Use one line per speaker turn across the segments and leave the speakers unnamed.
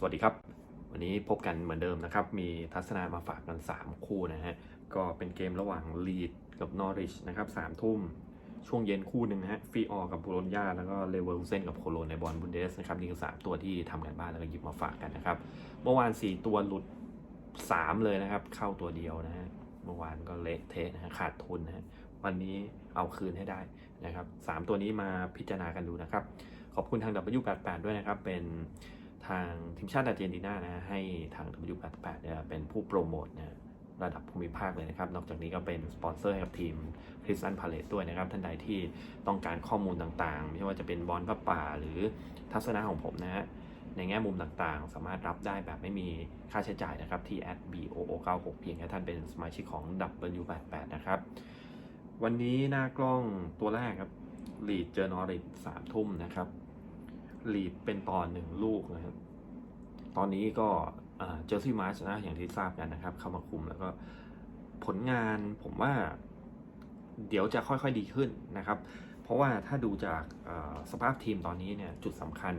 สวัสดีครับ วันนี้พบกันเหมือนเดิมนะครับ มีทัศนามาฝากกัน 3 คู่นะฮะ ก็เป็นเกมระหว่างลีดกับนอริชนะครับสามทุ่ม ช่วงเย็นคู่หนึ่งนะฮะฟีออกับโบโลญญาแล้วก็เลเวอร์เซนกับโคโลนในบอลบุนเดสนะครับนี่คือสามตัวที่ทำกันบ้านแล้วก็หยิบมาฝากกันนะครับ เมื่อวาน 4 ตัวหลุด 3 เลยนะครับ เข้าตัวเดียวนะฮะ เมื่อวานก็เละเทะนะฮะขาดทุนนะฮะ วันนี้เอาคืนให้ได้นะครับสามตัวนี้มาพิจารณากันดูนะครับ ขอบคุณทาง W88 ด้วยนะครับ เป็น ทางทีมชาติอาร์เจนตินานะฮะให้ทาง W88 เนี่ยเป็นผู้โปรโมทนะระดับภูมิภาคเลยนะครับ นอกจากนี้ก็เป็นสปอนเซอร์ให้กับทีมคริสตันพาเลตด้วยนะครับ ท่านใดที่ต้องการข้อมูลต่างๆ ไม่ว่าจะเป็นบอลพระป่าหรือทัศนะของผมนะฮะในแง่มุมต่างๆ สามารถรับได้แบบไม่มีค่าใช้จ่ายนะครับ ที่ @boo96 เพียงแค่ท่านเป็นสมาชิกของ W88 นะครับ วันนี้หน้ากล้องตัวแรกครับลีดเจอนอริทสามทุ่มนะครับ ลีดเป็นตอนหนึ่งลูกนะครับ ตอนนี้ก็เจอซี่มาร์ชนะอย่างที่ทราบกันนะครับ เข้ามาคุมแล้วก็ผลงานผมว่าเดี๋ยวจะค่อยๆดีขึ้นนะครับ เพราะว่าถ้าดูจากสภาพทีมตอนนี้เนี่ยจุดสำคัญ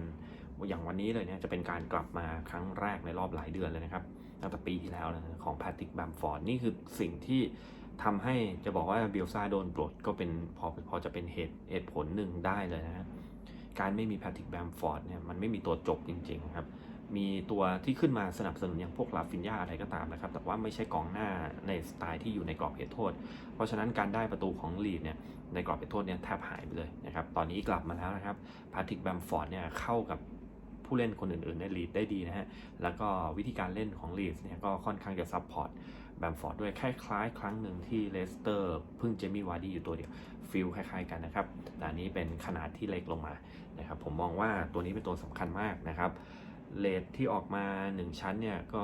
อย่างวันนี้เลยเนี่ยจะเป็นการกลับมาครั้งแรกในรอบหลายเดือนเลยนะครับตั้งแต่ปีที่แล้วนะของแพทริกแบมฟอร์ดนี่คือสิ่งที่ทำให้จะบอกว่าเบลซาโดนปลดก็เป็นพอพอจะเป็นเหตุเหตุผลหนึ่งได้เลยนะฮะ การไม่มีแพทริกแบมฟอร์ดเนี่ยมันไม่มีตัวจบจริง ๆ ครับ มีตัวที่ขึ้นมาสนับสนุนอย่างพวกลาฟินยาอะไรก็ตามนะครับ แต่ว่าไม่ใช่กองหน้าในสไตล์ที่อยู่ในกรอบเขตโทษ เพราะฉะนั้นการได้ประตูของลีดเนี่ยในกรอบเขตโทษเนี่ยแทบหายไปเลยนะครับ ตอนนี้กลับมาแล้วนะครับแพทริกแบมฟอร์ดเนี่ยเข้ากับผู้เล่นคนอื่นๆในลีดได้ดีนะฮะ แล้วก็วิธีการเล่นของลีดเนี่ยก็ค่อนข้างจะซับพอร์ต แบมฟอร์ดด้วยคล้ายๆ ครั้งหนึ่งที่เลสเตอร์เพิ่งเจมี่วาร์ดี้อยู่ตัวเดียวฟิลคล้ายๆกันนะครับแต่อันนี้เป็นขนาดที่เล็กลงมานะครับผมมองว่าตัวนี้เป็นตัวสำคัญมากนะครับเลทที่ออกมา 1 ชั้นเนี่ยก็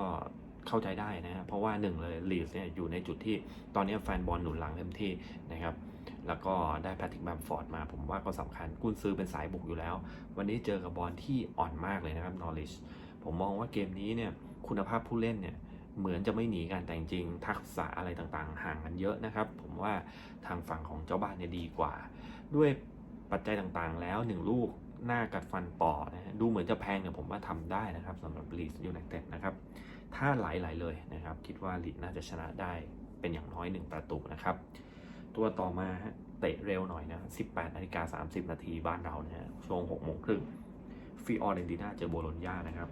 เข้าใจได้นะฮะเพราะว่า1เลยลีสเนี่ยอยู่ในจุดที่ตอนนี้แฟนบอลหนุนหลังเต็มที่นะครับแล้วก็ได้แพทริกแบมฟอร์ดมาผมว่าก็สำคัญกุนซื้อเป็นสายบุกอยู่แล้ว วันนี้เจอกับบอลที่อ่อนมากเลยนะครับนอริชผมมองว่าเกมนี้เนี่ยคุณภาพผู้เล่นเนี่ย เหมือนจะไม่หนีกันแต่จริงทักษะอะไรต่างๆ ห่างกันเยอะนะครับ ผมว่าทางฝั่งของเจ้าบ้านเนี่ยดีกว่า ด้วยปัจจัยต่างๆ แล้ว 1 ลูกหน้ากัดฟันป่อนะดูเหมือนจะแพงแต่ผมว่าทำได้นะครับสำหรับลีดยูไนเต็ดนะครับ ถ้าไหลๆเลยนะครับ คิดว่าลีดน่าจะชนะได้เป็นอย่างน้อย 1 ประตูนะครับ ตัวต่อมาเตะเร็วหน่อยนะ 18นาฬิกา30 นาทีบ้านเรานะฮะช่วง6โมงครึ่งฟีออเรนติน่าเจอโบโลญญานะครับ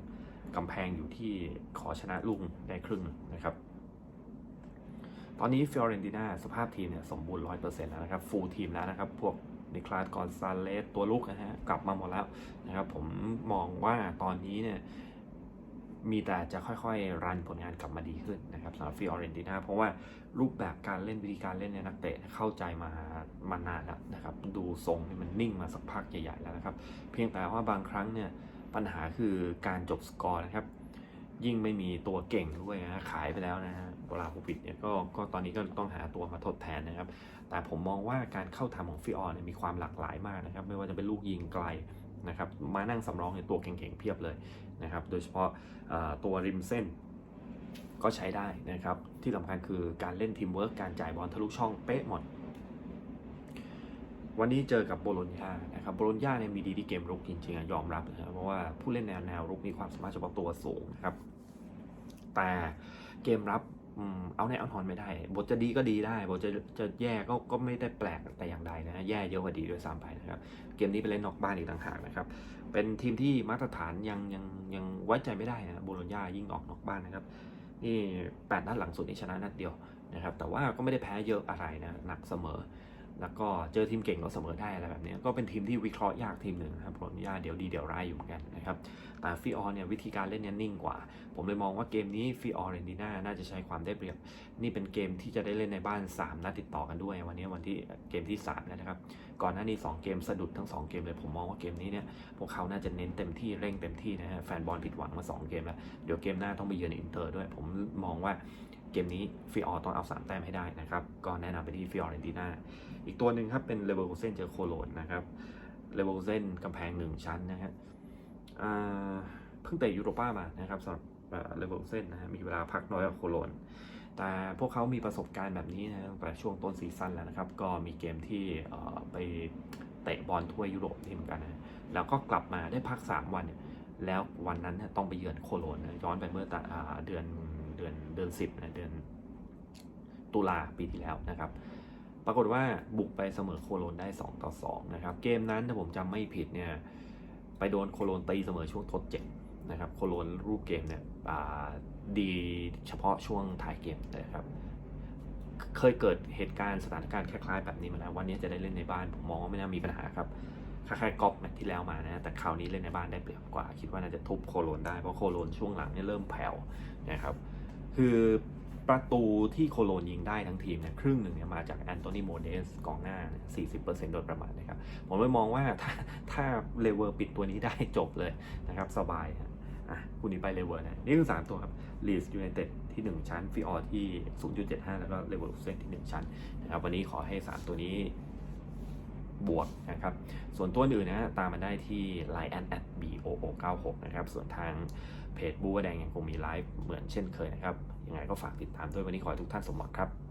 กำแพงอยู่ที่ขอชนะลุงได้ครึ่งนะครับ ตอนนี้ฟิออเรนติน่าสภาพทีมเนี่ยสมบูรณ์100%แล้วนะครับ ฟูลทีมแล้วนะครับ พวกนิคลาสกอนซาเลสตัวลุกนะฮะกลับมาหมดแล้วนะครับ ผมมองว่าตอนนี้เนี่ยมีแต่จะค่อยๆ รันผลงานกลับมาดีขึ้นนะครับสำหรับฟิออเรนติน่าเพราะว่ารูปแบบการเล่นวิธีการเล่นเนี่ยนักเตะเข้าใจมามานานแล้วนะครับ ดูทรงนี่มันนิ่งมาสักพักใหญ่ๆแล้วนะครับ เพียงแต่ว่าบางครั้งเนี่ย ปัญหาคือการจบสกอร์นะครับ ยิ่งไม่มีตัวเก่งด้วยนะขายไปแล้วนะฮะเวลาโควิดเนี่ยก็ก็ตอนนี้ก็ต้องหาตัวมาทดแทนนะครับ แต่ผมมองว่าการเข้าทำของฟิออเนี่ยมีความหลากหลายมากนะครับ ไม่ว่าจะเป็นลูกยิงไกลนะครับ มานั่งสำรองในตัวเก่งๆเพียบเลยนะครับ โดยเฉพาะตัวริมเส้นก็ใช้ได้นะครับ ที่สำคัญคือการเล่นทีมเวิร์กการจ่ายบอลทะลุช่องเป๊ะหมด วันนี้เจอกับโบโลญญานะครับโบโลญญาเนี่ยมีดีที่เกมรุกจริงๆยอมรับนะครับเพราะว่าผู้เล่นแนวแนวรุกมีความสามารถเฉพาะตัวสูงนะครับ แต่เกมรับเอาในเอานอนไม่ได้ บทจะดีก็ดีได้ บทจะจะแย่ก็ก็ไม่ได้แปลกแต่อย่างใดนะแย่เยอะกว่าดีด้วยซ้ำไปนะครับ เกมนี้ไปเล่นนอกบ้านอีกต่างหากนะครับ เป็นทีมที่มาตรฐานยังยังยังไว้ใจไม่ได้นะโบโลญญายิ่งออกนอกบ้านนะครับนี่แปดนัดหลังสุดนี่ชนะนัดเดียวนะครับ แต่ว่าก็ไม่ได้แพ้เยอะอะไรนะหนักเสมอ แล้วก็เจอทีมเก่งก็เสมอได้อะไรแบบนี้ก็เป็นทีมที่วิเคราะห์ยากทีมหนึ่งนะครับผลยาเดี๋ยวดีเดี๋ยวร้ายอยู่เหมือนกันนะครับแต่ฟิออเนี่ยวิธีการเล่นเนี่ยนิ่งกว่า ผมเลยมองว่าเกมนี้ฟิออเรนติน่าน่าจะใช้ความได้เปรียบ นี่เป็นเกมที่จะได้เล่นในบ้าน 3นัดติดต่อกันด้วย วันนี้วันที่เกมที่3นะครับก่อนหน้านี้ 2 เกมสะดุดทั้ง 2 เกมเลยผมมองว่าเกมนี้เนี่ยพวกเขาน่าจะเน้นเต็มที่เร่งเต็มที่นะฮะแฟนบอลผิดหวังมา 2 เกมแล้วเดี๋ยวเกมหน้าต้องไปเยือนอินเตอร์ด้วย ผมมองว่า เกมนี้ฟิออต้องเอา3แต้มให้ได้นะครับ ก็แนะนำไปที่ฟิออเรนติน่าอีกตัวหนึ่งครับเป็นเลเวอร์คูเซนเจอโคโลนนะครับเลเวอร์คูเซนกำแพงหนึ่งชั้นนะฮะเพิ่งเตะยูโรป้ามานะครับสำหรับเลเวอร์คูเซนนะฮะมีเวลาพักน้อยกว่าโคโลนแต่พวกเขามีประสบการณ์แบบนี้นะตั้งแต่ช่วงต้นซีซั่นแล้วนะครับ ก็มีเกมที่ไปเตะบอลทั่วยุโรปนี่เหมือนกันนะแล้วก็กลับมาได้พัก 3 วัน แล้ววันนั้นต้องไปเยือนโคโลนนะย้อนไปเมื่อตะอ่เดือน เดือนเดือนสิบนะเดือนตุลาปีที่แล้วนะครับ ปรากฏว่าบุกไปเสมอโคโลนได้ 2 ต่อ 2 นะครับ เกมนั้นถ้าผมจำไม่ผิดเนี่ยไปโดนโคโลนตีเสมอช่วงทดเจ็บนะครับโคโลนรูปเกมเนี่ยดีเฉพาะช่วงท้ายเกมนะครับเคยเกิดเหตุการณ์สถานการณ์คล้ายๆแบบนี้มาแล้ววันนี้จะได้เล่นในบ้านผมมองว่าไม่น่ามีปัญหาครับคล้ายๆกอล์ฟแมตช์ที่แล้วมานะแต่คราวนี้เล่นในบ้านได้เปรียบกว่า คิดว่าน่าจะทุบโคโลนได้เพราะโคโลนช่วงหลังเนี่ยเริ่มแผ่วนะครับ คือประตูที่โคโลนยิงได้ทั้งทีมเนี่ยครึ่งหนึ่งเนี่ยมาจากแอนโตนีโมเดสกองหน้า 40%โดยประมาณนะครับ ผมเลยมองว่าถ้าถ้าเลเวอร์ปิดตัวนี้ได้จบเลยนะครับ สบายฮะอะคุณนี้ไปเลเวอร์นะ นี่คือ 3 ตัวครับลีสยูไนเต็ดที่ 1 ชั้นฟิออที่ 0.75 แล้วก็เลเวอร์เซนที่ 1 ชั้นนะครับ วันนี้ขอให้ 3 ตัวนี้บวกนะครับ ส่วนตัวอื่นนะตามมาได้ที่ Line at b o o 9 6นะครับ ส่วนทางเพจบูวแดงยังคงมีไลฟ์เหมือนเช่นเคยนะครับ ยังไงก็ฝากติดตามด้วยวันนี้ขอให้ทุกท่านสมหวังครับ